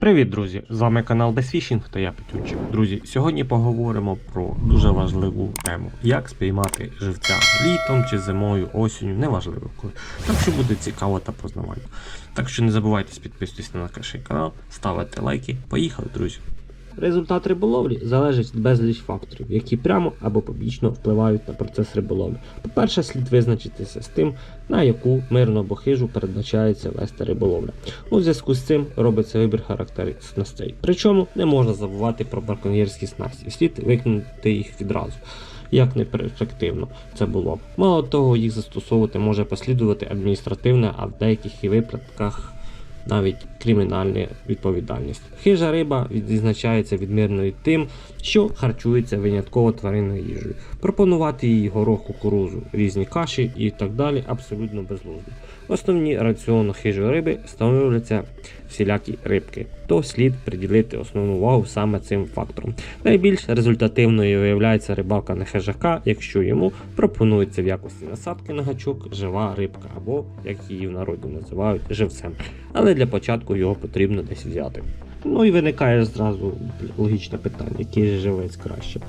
Привіт, друзі! З вами канал Безфішінг та я Петючик. Друзі, сьогодні поговоримо про дуже важливу тему: як спіймати живця літом чи зимою, осінню, неважливо коли. Так що буде цікаво та познавально. Так що не забувайте підписуватися на наш канал, ставити лайки. Поїхали, друзі! Результат риболовлі залежить від безліч факторів, які прямо або побічно впливають на процес риболовлі. По-перше, слід визначитися з тим, на яку мирну або хижу передбачається вести риболовля. У зв'язку з цим робиться вибір характерів. Причому не можна забувати про браконьєрські снасті, слід викинути їх відразу. Як не перспективно це було. Мало того, їх застосовувати може послідувати адміністративна, а в деяких і випадках навіть кримінальна відповідальність. Хижа риба відзначається відмірною тим, що харчується винятково тваринною їжею. Пропонувати їй горох, кукурузу, різні каші і так далі абсолютно безглуздо. Основні раціону хижої риби становляться всілякі рибки, то слід приділити основну увагу саме цим факторам. Найбільш результативною виявляється рибалка на хижака, якщо йому пропонується в якості насадки на гачок жива рибка, або як її в народі називають живцем. Але для початку його потрібно десь взяти. Ну і виникає зразу логічне питання, який живець краще.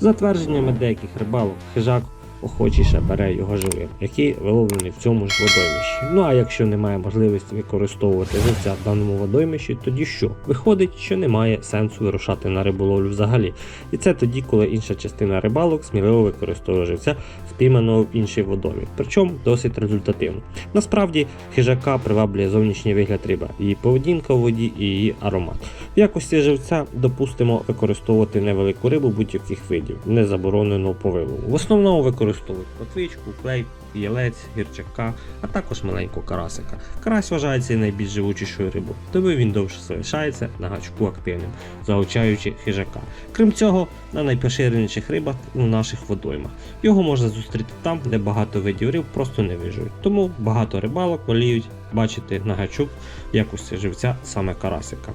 За твердженнями деяких рибалок, хижак охочіше бере його живим, який виловлений в цьому ж водоймищі. Ну а якщо немає можливості використовувати живця в даному водоймищі, тоді що? Виходить, що немає сенсу вирушати на риболовлю взагалі. І це тоді, коли інша частина рибалок сміливо використовує живця, спійманого в іншій водомі, причому досить результативно. Насправді хижака приваблює зовнішній вигляд риби, її поведінка у воді і її аромат. Якості живця допустимо використовувати невелику рибу будь-яких видів, не заборонено по вилову. В основному використовують плотвичку, клей, ялець, гірчака, а також маленького карасика. Карась вважається найбільш живучішою рибою, тому він довше залишається на гачку активним, залучаючи хижака. Крім цього, на найпоширеніших рибах у наших водоймах. Його можна зустріти там, де багато видів риб просто не виживуть. Тому багато рибалок воліють бачити на гачок якості живця саме карасика.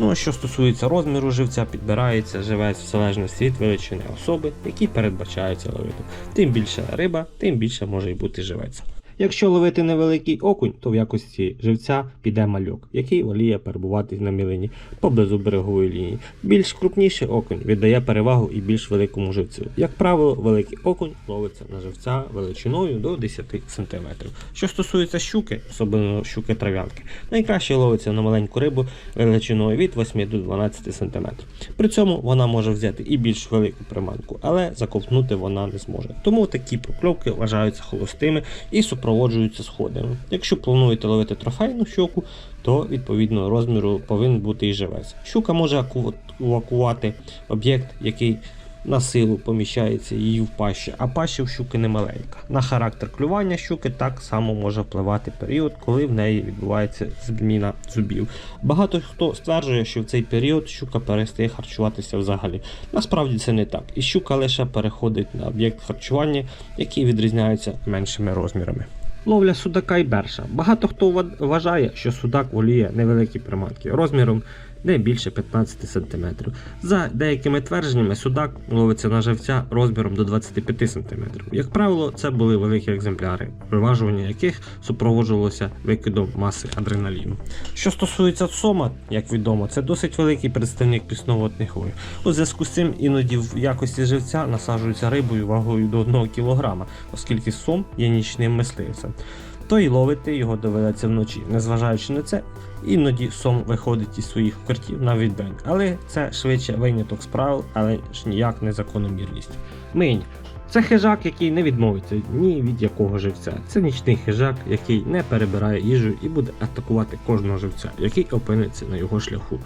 Ну а що стосується розміру живця, підбирається живець в залежності від величини особи, які передбачаються ловити. Тим більше риба, тим більше може й бути живець. Якщо ловити невеликий окунь, то в якості живця піде мальок, який воліє перебувати на мілині поблизу берегової лінії. Більш крупніший окунь віддає перевагу і більш великому живцю. Як правило, великий окунь ловиться на живця величиною до 10 см. Що стосується щуки, особливо щуки трав'янки, найкраще ловиться на маленьку рибу величиною від 8 до 12 см. При цьому вона може взяти і більш велику приманку, але заковтнути вона не зможе. Тому такі покльовки вважаються холостими і супроводжуються сходами. Якщо плануєте ловити трофейну щуку, то відповідно розміру повинен бути і живець. Щука може евакувати об'єкт, який на силу поміщається її в пащі, а паща в щуки не маленька. На характер клювання щуки так само може впливати період, коли в неї відбувається зміна зубів. Багато хто стверджує, що в цей період щука перестає харчуватися взагалі. Насправді це не так, і щука лише переходить на об'єкт харчування, який відрізняється меншими розмірами. Ловля судака і берша. Багато хто ва- вважає, що судак воліє невеликі приманки розміром не більше 15 см. За деякими твердженнями, судак ловиться на живця розміром до 25 см. Як правило, це були великі екземпляри, виважування яких супроводжувалося викидом маси адреналіну. Що стосується сома, як відомо, це досить великий представник пісноводних вою. У зв'язку з цим іноді в якості живця насаджуються рибою вагою до 1 кг, оскільки сом є нічним мисливцем. То й ловити його доведеться вночі. Незважаючи на це, іноді сом виходить із своїх укриттів навіть день. Але це швидше виняток з правил, але ж ніяк не закономірність. Минь. Це хижак, який не відмовиться ні від якого живця. Це нічний хижак, який не перебирає їжу і буде атакувати кожного живця, який опиниться на його шляху.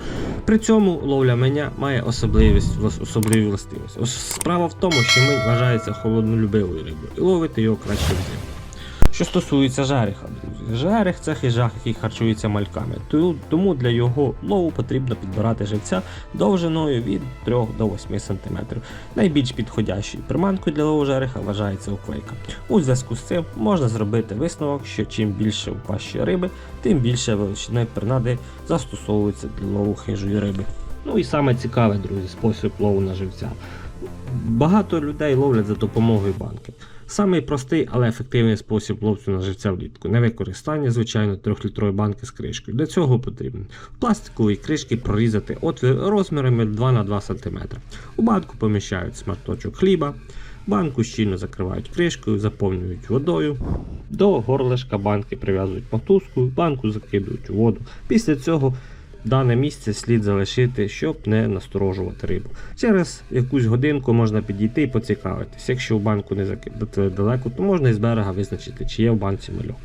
При цьому ловля меня має особливість, особливі властивості. Справа в тому, що мень вважається холоднолюбивою рибою, і ловити його краще взимку. Що стосується жереха, друзі, жерех це хижак, який харчується мальками. Тому для його лову потрібно підбирати живця довжиною від 3 до 8 см. Найбільш підходящою приманкою для лову жереха вважається уклейка. У зв'язку з цим можна зробити висновок, що чим більше у пащі риби, тим більше величини принади застосовується для лову хижої риби. Ну і саме цікаве, друзі, спосіб лову на живця. Багато людей ловлять за допомогою банки. Самий простий, але ефективний спосіб ловцю на живця влітку. Не використання, звичайно, 3-літрової банки з кришкою. Для цього потрібно в пластиковій кришці прорізати отвір розмірами 2 на 2 см. У банку поміщають смарточок хліба, банку щільно закривають кришкою, заповнюють водою. До горлишка банки прив'язують мотузку, банку закидують у воду. Після цього дане місце слід залишити, щоб не насторожувати рибу. Через якусь годинку можна підійти і поцікавитись. Якщо в банку не закидати далеко, то можна із берега визначити, чи є в банці мальок.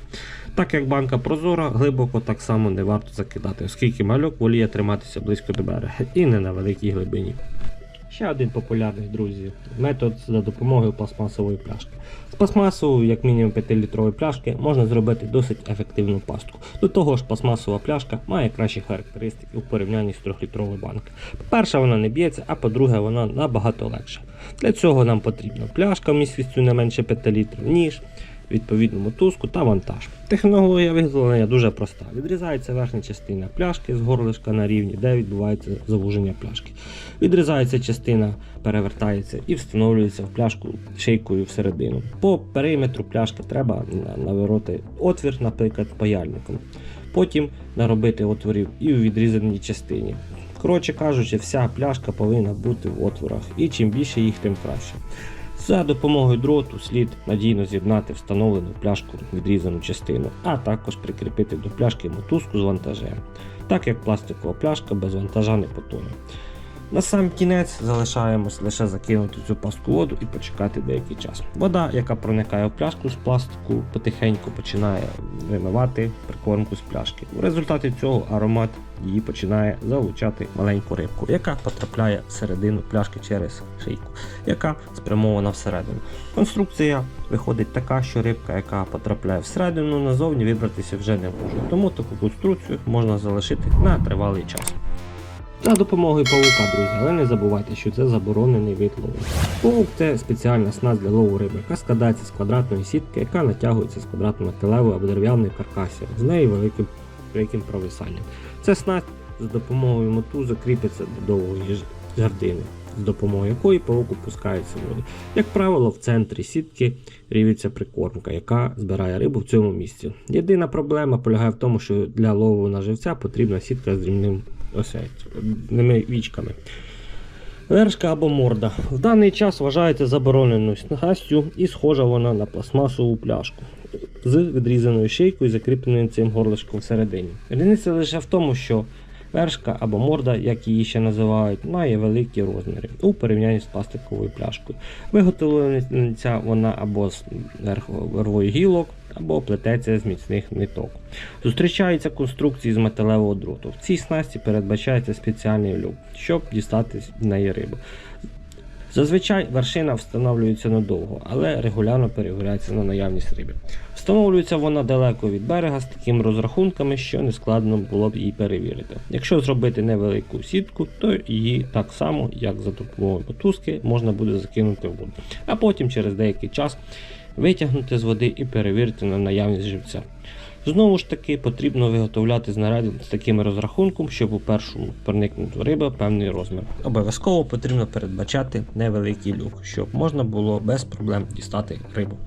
Так як банка прозора, глибоко так само не варто закидати, оскільки мальок воліє триматися близько до берега і не на великій глибині. Ще один популярний, друзі, метод за допомогою пластмасової пляшки. З пластмасової, як мінімум 5-літрової пляшки, можна зробити досить ефективну пастку. До того ж, пластмасова пляшка має кращі характеристики у порівнянні з 3-літровою банкою. По-перше, вона не б'ється, а по-друге, вона набагато легша. Для цього нам потрібна пляшка вмістістю не менше 5 літрів, ніж відповідну мотузку та вантаж. Технологія виготовлення дуже проста. Відрізається верхня частина пляшки з горлишка на рівні, де відбувається завуження пляшки. Відрізається частина, перевертається і встановлюється в пляшку шийкою всередину. По периметру пляшки треба навороти отвір, наприклад, паяльником. Потім наробити отворів і у відрізаній частині. Коротше кажучи, вся пляшка повинна бути в отворах, і чим більше їх, тим краще. За допомогою дроту слід надійно з'єднати встановлену пляшку відрізану частину, а також прикріпити до пляшки мотузку з вантажем, так як пластикова пляшка без вантажа не потоне. На сам кінець залишаємось лише закинути цю пастку воду і почекати деякий час. Вода, яка проникає в пляшку з пластику, потихеньку починає вимивати прикормку з пляшки. У результаті цього аромат її починає залучати маленьку рибку, яка потрапляє всередину пляшки через шийку, яка спрямована всередину. Конструкція виходить така, що рибка, яка потрапляє всередину, назовні вибратися вже не може. Тому таку конструкцію можна залишити на тривалий час. За допомогою павука, друзі, але не забувайте, що це заборонений вид лову. Павук це спеціальна снасть для лову риби, яка складається з квадратної сітки, яка натягується з квадратного металевої або дерев'яної каркасів, з неї великим, великим провисанням. Це снасть з допомогою мотузок кріпиться до довгої жердини, з допомогою якої павук опускається воду. Як правило, в центрі сітки рівиться прикормка, яка збирає рибу в цьому місці. Єдина проблема полягає в тому, що для лову на живця потрібна сітка з дрібним осередними вічками. Вершка або морда. В даний час вважається забороненою снастю і схожа вона на пластмасову пляшку з відрізаною шийкою, закріпленою цим горлишком всередині. Різниця лише в тому, що вершка або морда, як її ще називають, має великі розміри у порівнянні з пластиковою пляшкою. Виготовлена вона або з верхової гілок, або плететься з міцних ниток. Зустрічаються конструкції з металевого дроту. В цій снасті передбачається спеціальний люк, щоб дістати з неї рибу. Зазвичай вершина встановлюється надовго, але регулярно перевіряється на наявність риби. Встановлюється вона далеко від берега з такими розрахунками, що не складно було б її перевірити. Якщо зробити невелику сітку, то її так само, як за допомогою мотузки, можна буде закинути в воду, а потім через деякий час витягнути з води і перевірити на наявність живця. Знову ж таки, потрібно виготовляти знаряди з таким розрахунком, щоб у першому проникнути риба певний розмір. Обов'язково потрібно передбачати невеликий люк, щоб можна було без проблем дістати рибу.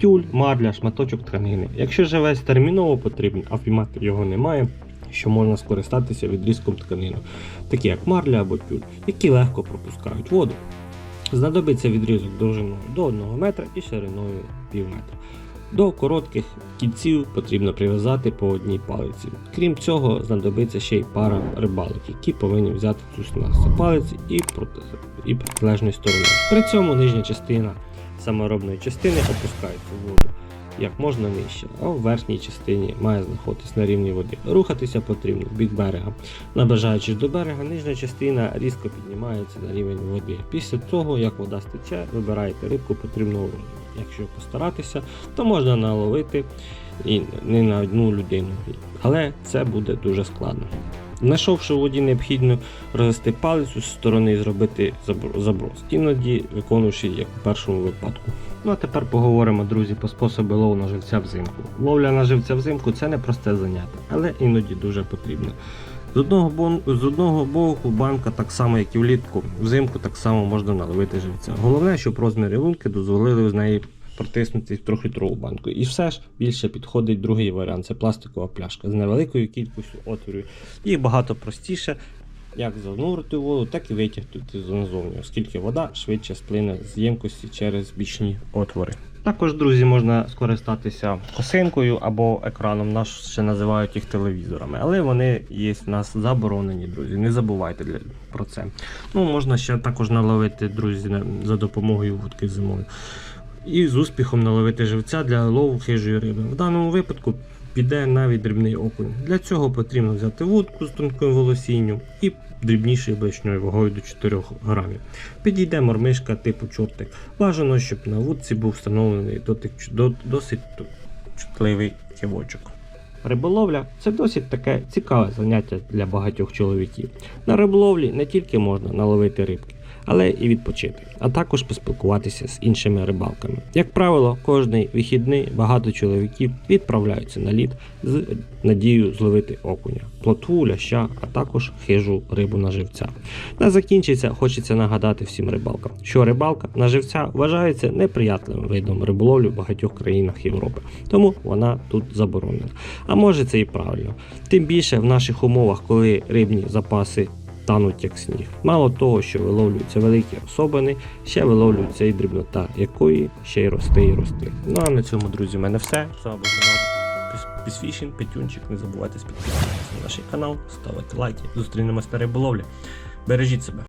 Тюль, марля, шматочок тканини. Якщо живець терміново потрібен, а впіймати його немає, що можна скористатися відрізком тканини, такі як марля або тюль, які легко пропускають воду. Знадобиться відрізок довжиною до 1 метра і шириною пів метра. До коротких кінців потрібно прив'язати по одній палиці. Крім цього, знадобиться ще й пара рибалок, які повинні взяти цю палиці і, проти, і протилежної сторони. При цьому нижня частина саморобної частини опускається в воду як можна нижче, а в верхній частині має знаходитись на рівні води. Рухатися потрібно в бік берега. Наближаючись до берега, нижня частина різко піднімається на рівень води. Після того, як вода стече, вибираєте рибку потрібного розміру. Якщо постаратися, то можна наловити і не на одну людину. Але це буде дуже складно. Знайшовши в воді необхідно розвести палицю з сторони і зробити заброс, іноді виконуючи як у першому випадку. Ну а тепер поговоримо, друзі, по способу лову на живця взимку. Ловля на живця взимку це не просте заняття, але іноді дуже потрібне. З одного, бон- з одного боку банка, так само як і влітку, взимку так само можна наловити живця. Головне, щоб розміри лунки дозволили з неї протиснути в трьохлітрову банку. І все ж більше підходить другий варіант це пластикова пляшка з невеликою кількістю отворів. Їх багато простіше як занурити воду, так і витягнути назовні, оскільки вода швидше сплине з ємкості через бічні отвори. Також, друзі, можна скористатися косинкою або екраном, нас ще називають їх телевізорами, але вони є в нас заборонені, друзі. Не забувайте про це. Ну, можна ще також наловити, друзі, за допомогою вудки зимою. І з успіхом наловити живця для лову хижої риби. В даному випадку піде навіть дрібний окунь. Для цього потрібно взяти вудку з тонким волосінням і дрібнішою блешньою вагою до 4 грамів. Підійде мормишка типу чортик. Бажано, щоб на вудці був встановлений досить чутливий кивочок. Риболовля це досить таке цікаве заняття для багатьох чоловіків. На риболовлі не тільки можна наловити рибки, але і відпочити, а також поспілкуватися з іншими рибалками. Як правило, кожний вихідний багато чоловіків відправляються на лід з надією зловити окуня, плотву, ляща, а також хижу рибу на живця. На закінчиться хочеться нагадати всім рибалкам, що рибалка на живця вважається неприятливим видом риболовлі в багатьох країнах Європи, тому вона тут заборонена. А може це і правильно. Тим більше в наших умовах, коли рибні запаси тануть як сніг. Мало того, що виловлюються великі особини, ще виловлюється і дрібнота, якої ще й росте і росте. Ну а на цьому, друзі, в мене все. З вами Пісфішін, Петюнчик. Не забувайте підписуватися на наш канал, ставити лайки. Зустрінемось на риболовлі. Бережіть себе.